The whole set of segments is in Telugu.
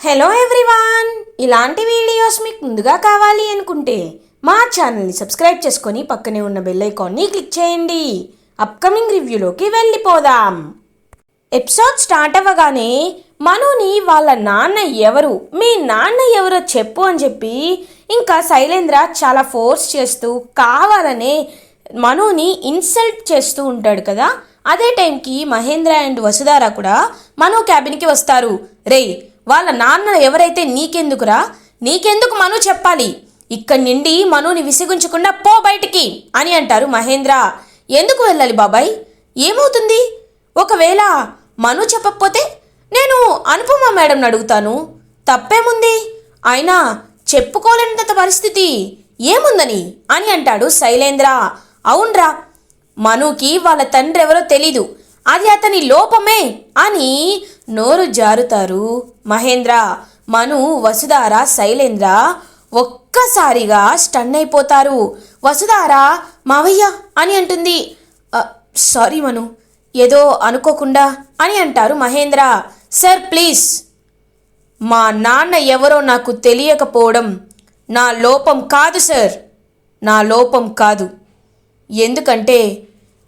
హలో ఎవ్రీవాన్ ఇలాంటి వీడియోస్ మీకు ముందుగా కావాలి అనుకుంటే మా ఛానల్ని సబ్స్క్రైబ్ చేసుకొని పక్కనే ఉన్న బెల్ ఐకాన్ని క్లిక్ చేయండి. అప్కమింగ్ రివ్యూలోకి వెళ్ళిపోదాం. ఎపిసోడ్ స్టార్ట్ అవ్వగానే మనుని వాళ్ళ నాన్న ఎవరు మీ నాన్న ఎవరో చెప్పు అని చెప్పి ఇంకా శైలేంద్ర చాలా ఫోర్స్ చేస్తూ కావాలనే మనుని ఇన్సల్ట్ చేస్తూ ఉంటాడు కదా. అదే టైంకి మహేంద్ర అండ్ వసుధార కూడా మనో క్యాబిన్కి వస్తారు. రే వాళ్ళ నాన్న ఎవరైతే నీకెందుకురా? నీకెందుకు మను చెప్పాలి? ఇక్కడి నుండి మనుని విసిగించకుండా పో బయటికి అని అంటారు మహేంద్ర. ఎందుకు వెళ్ళాలి బాబాయ్? ఏమవుతుంది? ఒకవేళ మను చెప్పకపోతే నేను అనుపమ మేడంని అడుగుతాను. తప్పేముంది? అయినా చెప్పుకోలేనంత పరిస్థితి. ఏముందని? అని అంటాడు శైలేంద్ర. అవునరా మనుకి వాళ్ళ తండ్రి ఎవరో తెలీదు. అది అతని లోపమే అని నోరు జారుతారు. మహేంద్ర మను వసుధార శైలేంద్ర ఒక్కసారిగా స్టన్ అయిపోతారు. వసుధార మావయ్య అని అంటుంది. సారీ మను ఏదో అనుకోకుండా అని అంటారు మహేంద్ర. సార్ ప్లీజ్ మా నాన్న ఎవరో నాకు తెలియకపోవడం నా లోపం కాదు సార్. నా లోపం కాదు. ఎందుకంటే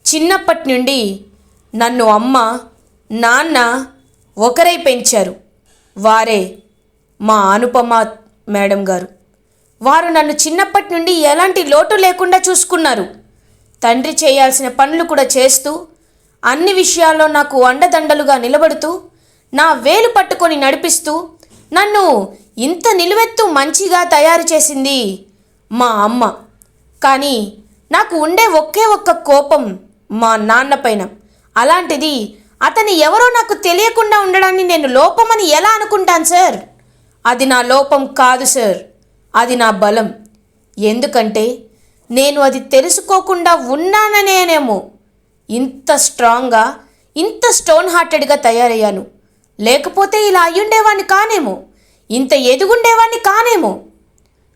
చిన్నప్పటి నుండి నన్ను అమ్మ నాన్న ఒకరై పెంచారు. వారే మా అనుపమ మేడం గారు. వారు నన్ను చిన్నప్పటి నుండి ఎలాంటి లోటు లేకుండా చూసుకున్నారు. తండ్రి చేయాల్సిన పనులు కూడా చేస్తూ అన్ని విషయాల్లో నాకు అండదండలుగా నిలబడుతూ నా వేలు పట్టుకొని నడిపిస్తూ నన్ను ఇంత నిలువెత్తు మంచిగా తయారు చేసింది మా అమ్మ. కానీ నాకు ఉండే ఒకే ఒక్క కోపం మా నాన్న పైన. అలాంటిది అతని ఎవరో నాకు తెలియకుండా ఉండడాన్ని నేను లోపమని ఎలా అనుకుంటాను సార్? అది నా లోపం కాదు సార్. అది నా బలం. ఎందుకంటే నేను అది తెలుసుకోకుండా ఉన్నాననేనేమో. ఇంత స్ట్రాంగ్గా ఇంత స్టోన్ హార్టెడ్గా తయారయ్యాను. లేకపోతే ఇలా అయ్యుండేవాడిని కానేమో. ఇంత ఎదుగుండేవాణ్ణి కానేమో.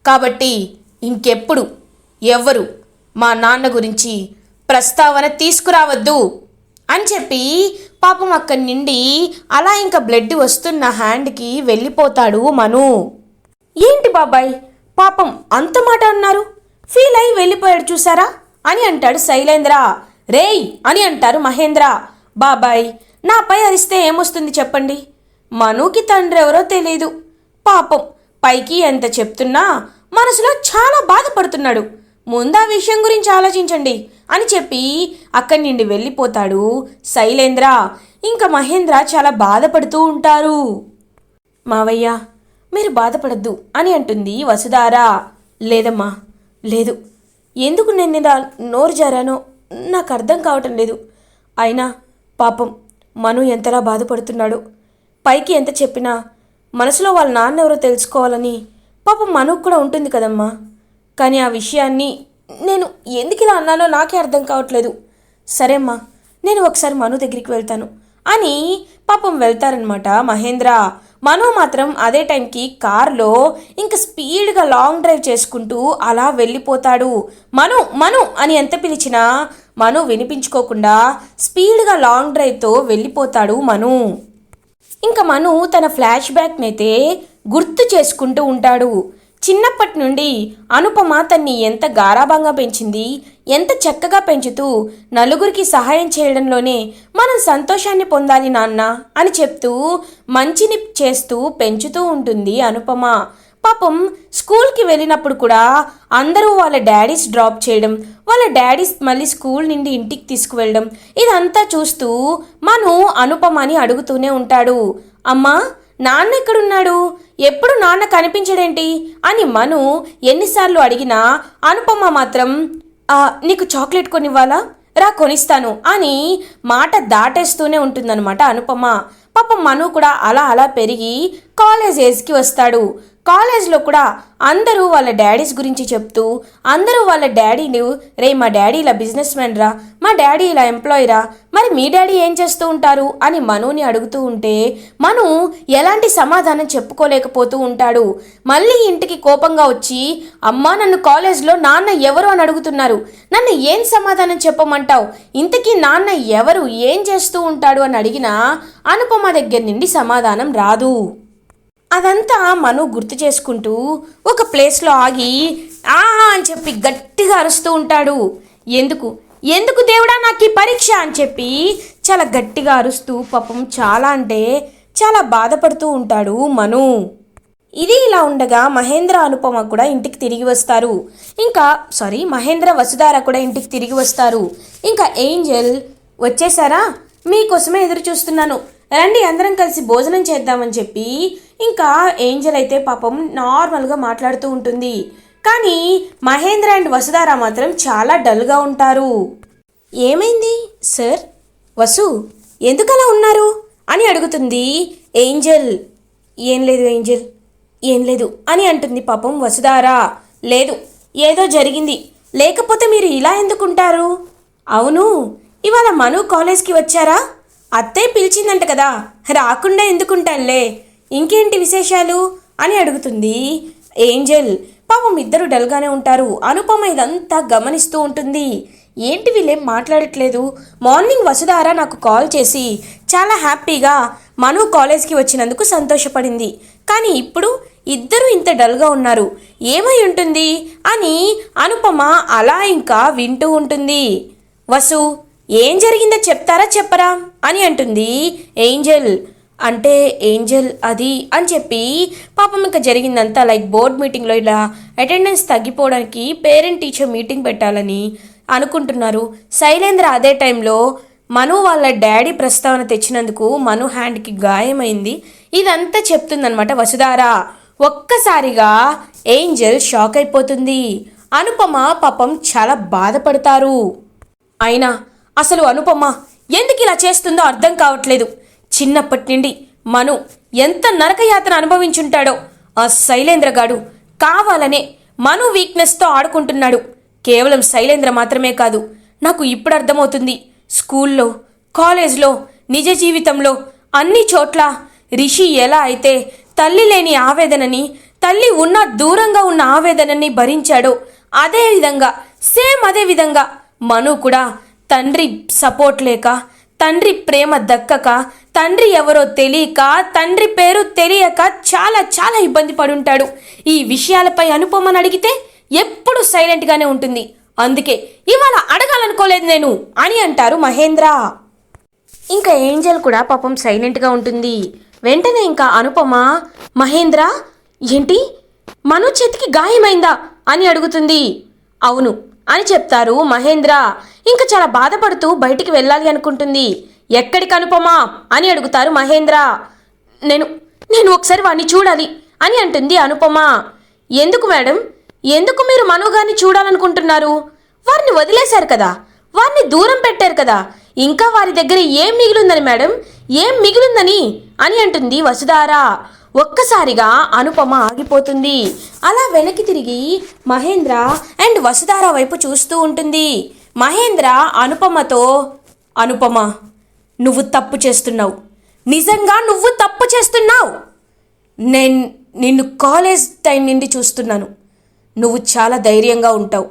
కాబట్టి ఇంకెప్పుడు ఎవ్వరు మా నాన్న గురించి ప్రస్తావన తీసుకురావద్దు. అని చెప్పి పాపం అక్కడి నుండి అలా ఇంకా బ్లడ్ వస్తున్న హ్యాండ్కి వెళ్ళిపోతాడు మను. ఏంటి బాబాయ్? పాపం అంత మాట అన్నారు. ఫీల్ అయి వెళ్ళిపోయాడు చూసారా? అని అంటాడు శైలేంద్ర. రేయ్! అని అంటారు మహేంద్ర. బాబాయ్ నాపై అరిస్తే ఏమొస్తుంది చెప్పండి? మనుకి తండ్రి ఎవరో తెలియదు పాపం పైకి ఎంత చెప్తున్నా మనసులో చాలా బాధపడుతున్నాడు. ముందు ఆ విషయం గురించి ఆలోచించండి. అని చెప్పి అక్కడి నుండి వెళ్ళిపోతాడు శైలేంద్ర. ఇంకా మహేంద్ర చాలా బాధపడుతూ ఉంటారు. మావయ్య మీరు బాధపడద్దు అని అంటుంది వసుధారా. లేదమ్మా లేదు. ఎందుకు నేను ఇలా నోరు జారానో? నాకు అర్థం కావటం లేదు. అయినా పాపం మను ఎంతలా బాధపడుతున్నాడు. పైకి ఎంత చెప్పినా మనసులో వాళ్ళ నాన్న ఎవరో తెలుసుకోవాలని పాపం మనకు కూడా ఉంటుంది కదమ్మా. కానీ ఆ విషయాన్ని నేను ఎందుకు ఇలా అన్నానో నాకే అర్థం కావట్లేదు. సరేమ్మా నేను ఒకసారి మను దగ్గరికి వెళ్తాను. అని పాపం వెళ్తారనమాట మహేంద్ర. మను మాత్రం అదే టైంకి కార్లో ఇంకా స్పీడ్గా లాంగ్ డ్రైవ్ చేసుకుంటూ అలా వెళ్ళిపోతాడు. మను మను అని ఎంత పిలిచినా మను వినిపించుకోకుండా స్పీడ్గా లాంగ్ డ్రైవ్తో వెళ్ళిపోతాడు మను. ఇంకా మను తన ఫ్లాష్ బ్యాక్నైతే గుర్తు చేసుకుంటూ ఉంటాడు. చిన్నప్పటి నుండి అనుపమ తన్ని ఎంత గారాభంగా పెంచింది ఎంత చక్కగా పెంచుతూ నలుగురికి సహాయం చేయడంలోనే మనం సంతోషాన్ని పొందాలి నాన్న అని చెప్తూ మంచిని చేస్తూ పెంచుతూ ఉంటుంది అనుపమ. పాపం స్కూల్కి వెళ్ళినప్పుడు కూడా అందరూ వాళ్ళ డాడీస్ డ్రాప్ చేయడం వాళ్ళ డాడీస్ మళ్ళీ స్కూల్ నుండి ఇంటికి తీసుకువెళ్ళడం ఇదంతా చూస్తూ మను అనుపమని అడుగుతూనే ఉంటాడు. అమ్మా నాన్న ఎక్కడున్నాడు ఎప్పుడు నాన్న కనిపించడేంటి? అని మను ఎన్నిసార్లు అడిగినా అనుపమ మాత్రం నీకు చాక్లెట్ కొనివ్వాలా? రా కొనిస్తాను అని మాట దాటేస్తూనే ఉంటుందన్నమాట అనుపమ. పాపం మను కూడా అలా అలా పెరిగి కాలేజ్ ఏజ్కి వస్తాడు. కాలేజ్లో కూడా అందరూ వాళ్ళ డాడీస్ గురించి చెప్తూ అందరూ వాళ్ళ డాడీని రే మా డాడీ ఇలా బిజినెస్ మ్యాన్ రా మా డాడీ ఇలా ఎంప్లాయీ రా మరి మీ డాడీ ఏం చేస్తూ ఉంటారు? అని మనుని అడుగుతూ ఉంటే మను ఎలాంటి సమాధానం చెప్పుకోలేకపోతూ ఉంటాడు. మళ్ళీ ఇంటికి కోపంగా వచ్చి అమ్మా నన్ను కాలేజ్లో నాన్న ఎవరు? అని అడుగుతున్నారు. నన్ను ఏం సమాధానం చెప్పమంటావు? ఇంతకీ నాన్న ఎవరు? ఏం చేస్తూ ఉంటాడు? అని అడిగినా అనుపమ దగ్గర నుండి సమాధానం రాదు. అదంతా మను గుర్తు చేసుకుంటూ ఒక ప్లేస్లో ఆగి ఆ అని చెప్పి గట్టిగా అరుస్తూ ఉంటాడు. ఎందుకు? ఎందుకు దేవుడా నాకు ఈ పరీక్ష? అని చెప్పి చాలా గట్టిగా అరుస్తూ పాపం చాలా అంటే చాలా బాధపడుతూ ఉంటాడు మను. ఇది ఇలా ఉండగా మహేంద్ర అనుపమ కూడా ఇంటికి తిరిగి వస్తారు. ఇంకా సారీ మహేంద్ర వసుధార కూడా ఇంటికి తిరిగి వస్తారు. ఇంకా ఏంజల్ వచ్చేసారా? మీకోసమే ఎదురు చూస్తున్నాను. రండి అందరం కలిసి భోజనం చేద్దామని చెప్పి ఇంకా ఏంజల్ అయితే పాపం నార్మల్గా మాట్లాడుతూ ఉంటుంది. కానీ మహేంద్ర అండ్ వసుధార మాత్రం చాలా డల్గా ఉంటారు. ఏమైంది? సార్? వసు ఎందుకలా ఉన్నారు? అని అడుగుతుంది ఏంజల్. ఏం లేదు ఏంజల్. ఏం లేదు అని అంటుంది పాపం వసుధారా. లేదు ఏదో జరిగింది. లేకపోతే మీరు ఇలా ఎందుకుంటారు అవును ఇవాళ మను కాలేజ్కి వచ్చారా? అత్తయ్య పిలిచిందంట కదా. రాకుండా ఎందుకుంటానులే. ఇంకేంటి విశేషాలు? అని అడుగుతుంది ఏంజల్. పాపం ఇద్దరు డల్గానే ఉంటారు. అనుపమ ఇదంతా గమనిస్తూ ఉంటుంది. ఏంటి వీళ్ళేం మాట్లాడట్లేదు? మార్నింగ్ వసుధార నాకు కాల్ చేసి చాలా హ్యాపీగా మను కాలేజ్కి వచ్చినందుకు సంతోషపడింది. కానీ ఇప్పుడు ఇద్దరు ఇంత డల్గా ఉన్నారు. ఏమై ఉంటుంది? అని అనుపమ అలా ఇంకా వింటూ ఉంటుంది. వసు ఏం జరిగిందో చెప్తారా చెప్పరా? అని అంటుంది ఏంజల్. అంటే ఏంజల్ అది అని చెప్పి పాపం ఇంకా జరిగిందంతా లైక్ బోర్డ్ మీటింగ్లో ఇలా అటెండెన్స్ తగ్గిపోవడానికి పేరెంట్ టీచర్ మీటింగ్ పెట్టాలని అనుకుంటున్నారు. శైలేంద్ర అదే టైంలో మను వాళ్ళ డాడీ ప్రస్తావన తెచ్చినందుకు మను హ్యాండ్కి గాయమైంది. ఇదంతా చెప్తుందనమాట వసుధారా. ఒక్కసారిగా ఏంజల్ షాక్ అయిపోతుంది. అనుపమ పాపం చాలా బాధపడతారు. అయినా అసలు అనుపమ ఎందుకు ఇలా చేస్తుందో అర్థం కావట్లేదు. చిన్నప్పటి నుండి మను ఎంత నరకయాతన అనుభవించుంటాడో ఆ శైలేంద్ర గాడు కావాలనే మను వీక్నెస్తో ఆడుకుంటున్నాడు. కేవలం శైలేంద్ర మాత్రమే కాదు నాకు ఇప్పుడు అర్థమవుతుంది. స్కూల్లో కాలేజ్లో నిజ జీవితంలో అన్ని చోట్ల రిషి ఎలా అయితే తల్లి లేని ఆవేదనని తల్లి ఉన్న దూరంగా ఉన్న ఆవేదనని భరించాడో అదే విధంగా సేమ్ అదే విధంగా మను కూడా తండ్రి సపోర్ట్ లేక తండ్రి ప్రేమ దక్కక తండ్రి ఎవరో తెలియక తండ్రి పేరు తెలియక చాలా చాలా ఇబ్బంది పడుంటాడు. ఈ విషయాలపై అనుపమని అడిగితే ఎప్పుడు సైలెంట్గానే ఉంటుంది. అందుకే ఇవాళ అడగాలనుకోలేదు నేను అని అంటారు మహేంద్ర. ఇంకా ఏంజల్ కూడా పాపం సైలెంట్గా ఉంటుంది. వెంటనే ఇంకా అనుపమ మహేంద్ర ఏంటి? మను చేతికి గాయమైందా? అని అడుగుతుంది. అవును అని చెప్తారు మహేంద్ర. ఇంకా చాలా బాధపడుతూ బయటికి వెళ్ళాలి అనుకుంటుంది. ఎక్కడికి అనుపమా? అని అడుగుతారు మహేంద్ర. నేను నేను ఒకసారి వాడిని చూడాలి అని అంటుంది అనుపమ. ఎందుకు మేడం? ఎందుకు మీరు మనోగాన్ని చూడాలనుకుంటున్నారు? వారిని వదిలేశారు కదా. వారిని దూరం పెట్టారు కదా. ఇంకా వారి దగ్గర ఏం మిగిలిందని మేడం? ఏం మిగిలిందని? అని అంటుంది వసుధార. ఒక్కసారిగా అనుపమ ఆగిపోతుంది. అలా వెనక్కి తిరిగి మహేంద్ర అండ్ వసుధార వైపు చూస్తూ ఉంటుంది. మహేంద్ర అనుపమతో అనుపమ నువ్వు తప్పు చేస్తున్నావు. నిజంగా నువ్వు తప్పు చేస్తున్నావు. నేను నిన్ను కాలేజ్ టైం నుండి చూస్తున్నాను. నువ్వు చాలా ధైర్యంగా ఉంటావు.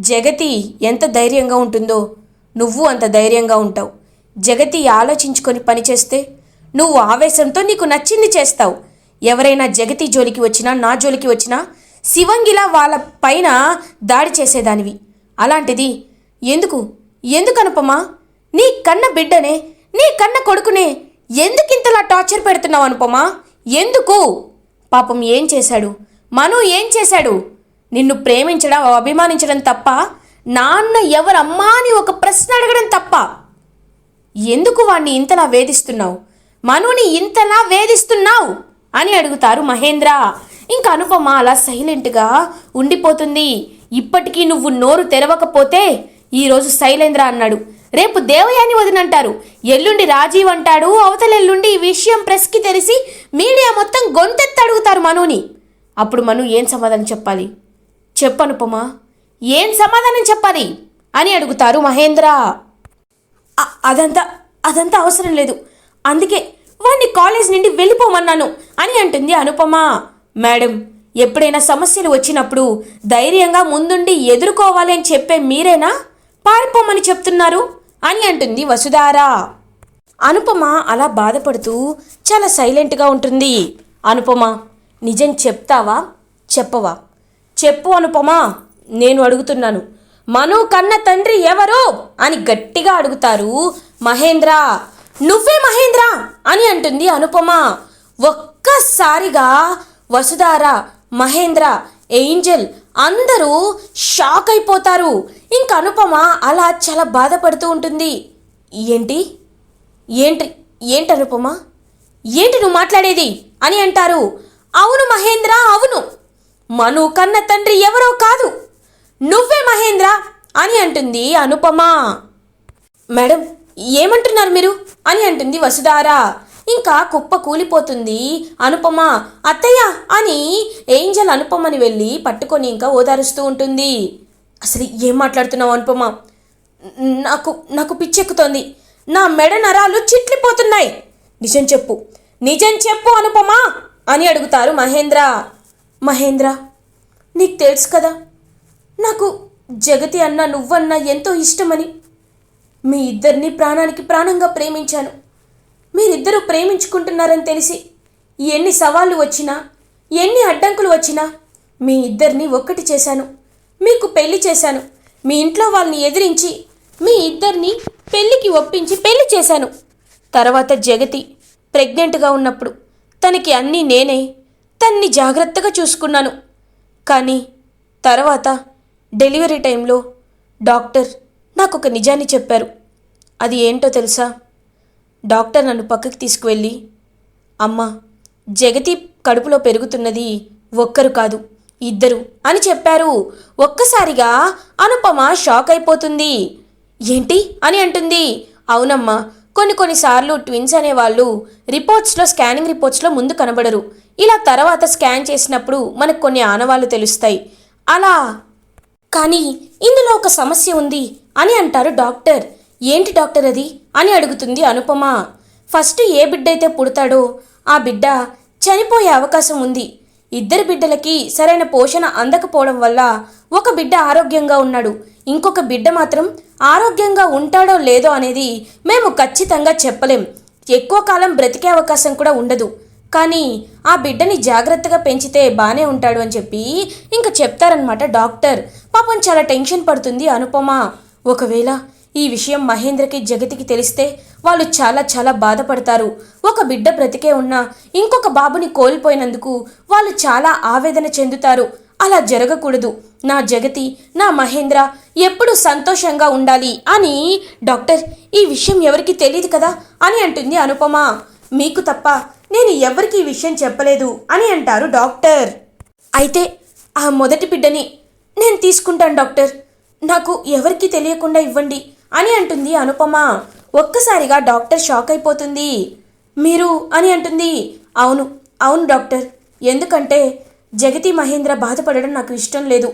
జగతి ఎంత ధైర్యంగా ఉంటుందో నువ్వు అంత ధైర్యంగా ఉంటావు. జగతి ఆలోచించుకొని పనిచేస్తే నువ్వు ఆవేశంతో నీకు నచ్చింది చేస్తావు. ఎవరైనా జగతి జోలికి వచ్చినా నా జోలికి వచ్చినా శివంగిలా వాళ్ళ పైన దాడి చేసేదానివి. అలాంటిది ఎందుకు? ఎందుకు అనుపమా నీ కన్న బిడ్డనే నీ కన్న కొడుకునే ఎందుకు ఇంతలా టార్చర్ పెడుతున్నావు అనుపమా? ఎందుకు? పాపం ఏం చేశాడు? మను ఏం చేశాడు? నిన్ను ప్రేమించడం అభిమానించడం తప్ప నాన్న ఎవరమ్మా అని ఒక ప్రశ్న అడగడం తప్ప. ఎందుకు వాణ్ణి ఇంతలా వేధిస్తున్నావు? మనుని ఇంతలా వేధిస్తున్నావు? అని అడుగుతారు మహేంద్ర. ఇంకా అనుపమ అలా సైలెంట్గా ఉండిపోతుంది. ఇప్పటికీ నువ్వు నోరు తెరవకపోతే ఈరోజు శైలేంద్ర అన్నాడు. రేపు దేవయాని వదినంటారు. ఎల్లుండి రాజీవ్ అంటాడు అవతల ఎల్లుండి ఈ విషయం ప్రెస్కి తెలిసి మీడియా మొత్తం గొంతెత్తి అడుగుతారు మనుని. అప్పుడు మను ఏం సమాధానం చెప్పాలి? చెప్పనుపమా ఏం సమాధానం చెప్పాలి? అని అడుగుతారు మహేంద్ర. అదంతా అదంతా అవసరం లేదు. అందుకే వాడిని కాలేజ్ నుండి వెళ్ళిపోమన్నాను అని అంటుంది అనుపమ. మేడం ఎప్పుడైనా సమస్యలు వచ్చినప్పుడు ధైర్యంగా ముందుండి ఎదుర్కోవాలి అని చెప్పే మీరేనా? పారిపోమని చెప్తున్నారు. అని అంటుంది వసుధారా. అనుపమ అలా బాధపడుతూ చాలా సైలెంట్గా ఉంటుంది. అనుపమ నిజం చెప్తావా? చెప్పవా? చెప్పు అనుపమా నేను అడుగుతున్నాను. మను కన్న తండ్రి ఎవరు? అని గట్టిగా అడుగుతారు మహేంద్ర. నువ్వే మహేంద్ర! అని అంటుంది అనుపమ. ఒక్కసారిగా వసుధార మహేంద్ర ఏంజల్ అందరూ షాక్ అయిపోతారు. ఇంక అనుపమ అలా చాలా బాధపడుతూ ఉంటుంది. ఏంటి? ఏంటి? ఏంటి అనుపమ? ఏంటి నువ్వు మాట్లాడేది? అని అంటారు. అవును మహేంద్ర అవును. మను కన్న తండ్రి ఎవరో కాదు. నువ్వే మహేంద్ర అని అంటుంది అనుపమ. మేడం ఏమంటున్నారు మీరు? అని అంటుంది వసుధారా. ఇంకా కుప్ప కూలిపోతుంది. అనుపమ అత్తయ్య అని ఏంజల్ అనుపమని వెళ్ళి పట్టుకొని ఇంకా ఓదారుస్తూ ఉంటుంది. అసలు ఏం మాట్లాడుతున్నావు అనుపమ? నాకు నాకు పిచ్చెక్కుతోంది. నా మెడ నరాలు చిట్లిపోతున్నాయి. నిజం చెప్పు. నిజం చెప్పు అనుపమా అని అడుగుతారు మహేంద్ర. మహేంద్ర నీకు తెలుసు కదా నాకు జగతి అన్న నువ్వన్నా ఎంతో ఇష్టమని. మీ ఇద్దరిని ప్రాణానికి ప్రాణంగా ప్రేమించాను. మీరిద్దరూ ప్రేమించుకుంటున్నారని తెలిసి ఎన్ని సవాళ్ళు వచ్చినా ఎన్ని అడ్డంకులు వచ్చినా మీ ఇద్దరిని ఒక్కటి చేశాను. మీకు పెళ్ళి చేశాను. మీ ఇంట్లో వాళ్ళని ఎదిరించి మీ ఇద్దరిని పెళ్ళికి ఒప్పించి పెళ్ళి చేశాను. తర్వాత జగతి ప్రెగ్నెంట్గా ఉన్నప్పుడు తనకి అన్నీ నేనే తన్ని జాగ్రత్తగా చూసుకున్నాను. కానీ తర్వాత డెలివరీ టైంలో డాక్టర్ నాకు ఒక నిజాన్ని చెప్పారు. అది ఏంటో తెలుసా? డాక్టర్ నన్ను పక్కకి తీసుకువెళ్ళి అమ్మ జగతి కడుపులో పెరుగుతున్నది ఒక్కరు కాదు ఇద్దరు అని చెప్పారు. ఒక్కసారిగా అనుపమ షాక్ అయిపోతుంది. ఏంటి? అని అంటుంది. అవునమ్మా కొన్ని కొన్నిసార్లు ట్విన్స్ అనేవాళ్ళు రిపోర్ట్స్లో స్కానింగ్ రిపోర్ట్స్లో ముందు కనబడరు. ఇలా తర్వాత స్కాన్ చేసినప్పుడు మనకు కొన్ని ఆనవాళ్ళు తెలుస్తాయి. అలా కానీ ఇందులో ఒక సమస్య ఉంది అని అంటారు డాక్టర్. ఏంటి డాక్టర్ అది? అని అడుగుతుంది అనుపమ. ఫస్ట్ ఏ బిడ్డ అయితే పుడతాడో ఆ బిడ్డ చనిపోయే అవకాశం ఉంది. ఇద్దరు బిడ్డలకి సరైన పోషణ అందకపోవడం వల్ల ఒక బిడ్డ ఆరోగ్యంగా ఉన్నాడు. ఇంకొక బిడ్డ మాత్రం ఆరోగ్యంగా ఉంటాడో లేదో అనేది మేము ఖచ్చితంగా చెప్పలేం. ఎక్కువ కాలం బ్రతికే అవకాశం కూడా ఉండదు. కానీ ఆ బిడ్డని జాగ్రత్తగా పెంచితే బాగానే ఉంటాడు అని చెప్పి ఇంకా చెప్తారనమాట డాక్టర్. పాపం చాలా టెన్షన్ పడుతుంది అనుపమ. ఒకవేళ ఈ విషయం మహేంద్రకి జగతికి తెలిస్తే వాళ్ళు చాలా చాలా బాధపడతారు. ఒక బిడ్డ బ్రతికే ఉన్నా ఇంకొక బాబుని కోల్పోయినందుకు వాళ్ళు చాలా ఆవేదన చెందుతారు. అలా జరగకూడదు. నా జగతి నా మహేంద్ర ఎప్పుడు సంతోషంగా ఉండాలి అని డాక్టర్ ఈ విషయం ఎవరికి తెలియదు కదా అని అంటుంది అనుపమ. మీకు తప్ప నేను ఎవరికి ఈ విషయం చెప్పలేదు అని అంటారు డాక్టర్. అయితే ఆ మొదటి బిడ్డని నేను తీసుకుంటాను డాక్టర్. నాకు ఎవరికి తెలియకుండా ఇవ్వండి. అని అంటుంది అనుపమ. ఒక్కసారిగా డాక్టర్ షాక్ అయిపోతుంది. మీరు అని అంటుంది. అవును అవును డాక్టర్. ఎందుకంటే జగతి మహేంద్ర బాధపడడం నాకు ఇష్టం లేదు.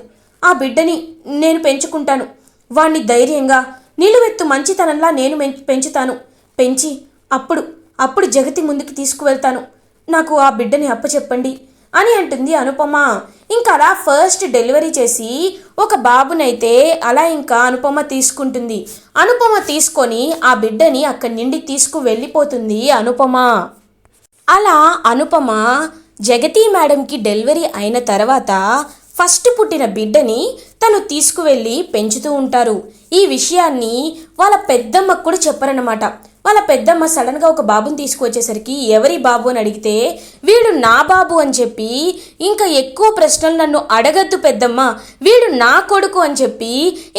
ఆ బిడ్డని నేను పెంచుకుంటాను. వాణ్ణి ధైర్యంగా నిలువెత్తు మంచితనంలా నేను పెంచుతాను. పెంచి అప్పుడు అప్పుడు జగతి ముందుకు తీసుకువెళ్తాను. నాకు ఆ బిడ్డని అప్పచెప్పండి. అని అంటుంది అనుపమ. ఇంకా అలా ఫస్ట్ డెలివరీ చేసి ఒక బాబునైతే అలా ఇంకా అనుపమ తీసుకుంటుంది. అనుపమ తీసుకొని ఆ బిడ్డని అక్కడి నుండి తీసుకు వెళ్ళిపోతుంది అనుపమ. అలా అనుపమ జగతి మేడంకి డెలివరీ అయిన తర్వాత ఫస్ట్ పుట్టిన బిడ్డని తను తీసుకువెళ్ళి పెంచుతూ ఉంటారు. ఈ విషయాన్ని వాళ్ళ పెద్దమ్మకు కూడా చెప్పరనమాట వాళ్ళ పెద్దమ్మ సడన్గా ఒక బాబుని తీసుకువచ్చేసరికి ఎవరి బాబు అని అడిగితే వీడు నా బాబు అని చెప్పి ఇంకా ఎక్కువ ప్రశ్నలు నన్ను అడగద్దు పెద్దమ్మ. వీడు నా కొడుకు అని చెప్పి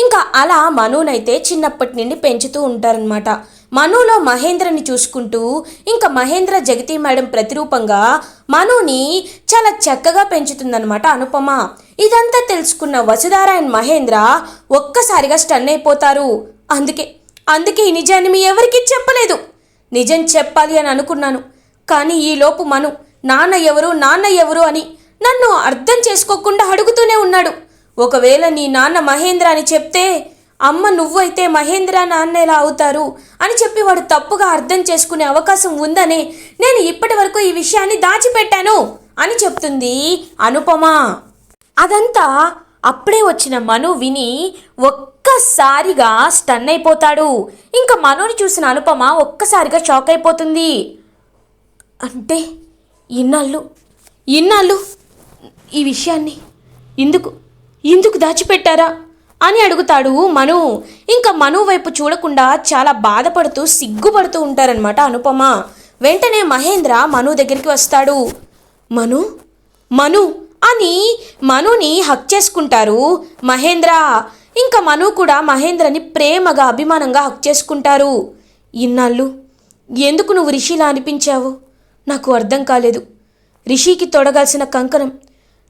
ఇంకా అలా మనునైతే చిన్నప్పటి నుండి పెంచుతూ ఉంటారనమాట మనులో మహేంద్రని చూసుకుంటూ ఇంకా మహేంద్ర జగతి మేడం ప్రతిరూపంగా మనుని చాలా చక్కగా పెంచుతుందన్నమాట అనుపమ. ఇదంతా తెలుసుకున్న వసుధార అండ్ మహేంద్ర ఒక్కసారిగా స్టన్ అయిపోతారు. అందుకే అందుకే ఈ నిజాన్ని మీ ఎవరికీ చెప్పలేదు. నిజం చెప్పాలి అని అనుకున్నాను. కానీ ఈలోపు మను నాన్న ఎవరు నాన్న ఎవరు అని నన్ను అర్థం చేసుకోకుండా అడుగుతూనే ఉన్నాడు. ఒకవేళ నీ నాన్న మహేంద్ర అని చెప్తే అమ్మ నువ్వైతే మహేంద్ర నాన్న ఎలా అవుతారు అని చెప్పి వాడు తప్పుగా అర్థం చేసుకునే అవకాశం ఉందనే నేను ఇప్పటి వరకు ఈ విషయాన్ని దాచిపెట్టాను అని చెప్తుంది అనుపమ. అదంతా అప్పుడే వచ్చిన మను విని ఒక్కసారిగా స్టన్ అయిపోతాడు. ఇంకా మనుని చూసిన అనుపమ ఒక్కసారిగా షాక్ అయిపోతుంది. అంటే ఇన్నాళ్ళు ఇన్నాళ్ళు ఈ విషయాన్ని ఎందుకు ఎందుకు దాచిపెట్టారా అని అడుగుతాడు మను. ఇంకా మను వైపు చూడకుండా చాలా బాధపడుతూ సిగ్గుపడుతూ ఉంటారనమాట అనుపమ. వెంటనే మహేంద్ర మను దగ్గరికి వస్తాడు. మను మను అని మనుని హక్ చేసుకుంటారు. మహేంద్ర ఇంకా మను కూడా మహేంద్రని ప్రేమగా అభిమానంగా హక్ చేసుకుంటారు. ఇన్నాళ్ళు ఎందుకు నువ్వు రిషిలా అనిపించావు? నాకు అర్థం కాలేదు. రిషికి తొడగాల్సిన కంకణం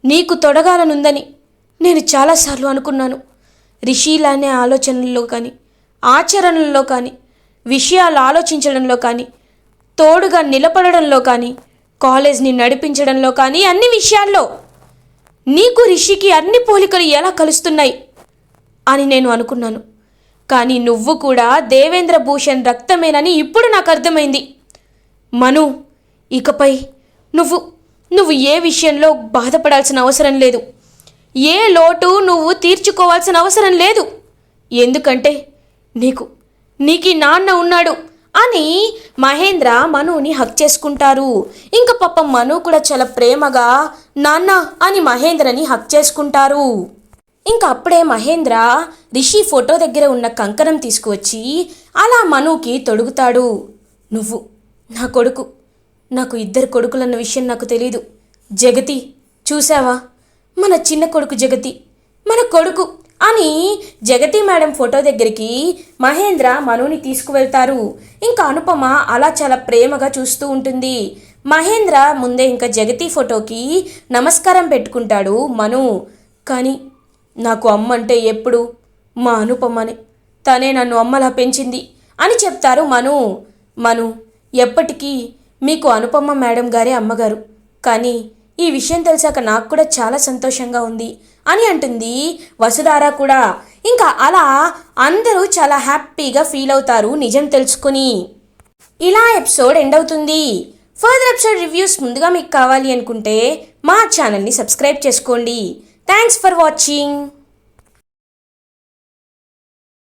నీకు తొడగాలనుందని నేను చాలాసార్లు అనుకున్నాను. రిషిలానే ఆలోచనల్లో కానీ ఆచరణలో కానీ విషయాలు ఆలోచించడంలో కానీ తోడుగా నిలబడడంలో కానీ కాలేజ్ని నడిపించడంలో కానీ అన్ని విషయాల్లో నీకు రిషికి అన్ని పోలికలు ఎలా కలుస్తున్నాయి? అని నేను అనుకున్నాను. కానీ నువ్వు కూడా దేవేంద్ర భూషణ్ రక్తమేనని ఇప్పుడు నాకు అర్థమైంది. మను ఇకపై నువ్వు నువ్వు ఏ విషయంలో బాధపడాల్సిన అవసరం లేదు. ఏ లోటు నువ్వు తీర్చుకోవాల్సిన అవసరం లేదు. ఎందుకంటే నీకు నీకు నాన్న ఉన్నాడు. అని మహేంద్ర మనుని హక్ చేసుకుంటారు. ఇంకా పాపం మను కూడా చాలా ప్రేమగా నాన్న అని మహేంద్రని హక్ చేసుకుంటారు. ఇంకా అప్పుడే మహేంద్ర రిషి ఫోటో దగ్గర ఉన్న కంకణం తీసుకువచ్చి అలా మనుకి తొడుగుతాడు. నువ్వు నా కొడుకు నాకు ఇద్దరు కొడుకులన్న విషయం నాకు తెలీదు. జగతి చూసావా మన చిన్న కొడుకు జగతి మన కొడుకు అని జగతి మేడం ఫోటో దగ్గరికి మహేంద్ర మనుని తీసుకువెళ్తారు. ఇంకా అనుపమ అలా చాలా ప్రేమగా చూస్తూ ఉంటుంది. మహేంద్ర ముందే ఇంకా జగతి ఫోటోకి నమస్కారం పెట్టుకుంటాడు మను. కానీ నాకు అమ్మ అంటే ఎప్పుడు? మా అనుపమనే. తనే నన్ను అమ్మలా పెంచింది అని చెప్తారు మను. మను ఎప్పటికీ మీకు అనుపమ మేడం గారే అమ్మగారు. కానీ ఈ విషయం తెలిసాక నాకు కూడా చాలా సంతోషంగా ఉంది అని అంటుంది వసుధార కూడా. ఇంకా అలా అందరూ చాలా హ్యాపీగా ఫీల్ అవుతారు నిజం తెలుసుకుని. ఇలా ఎపిసోడ్ ఎండ్ అవుతుంది. ఫర్దర్ ఎపిసోడ్ రివ్యూస్ ముందుగా మీకు కావాలి అనుకుంటే మా ఛానల్ని సబ్స్క్రైబ్ చేసుకోండి. Thanks for watching.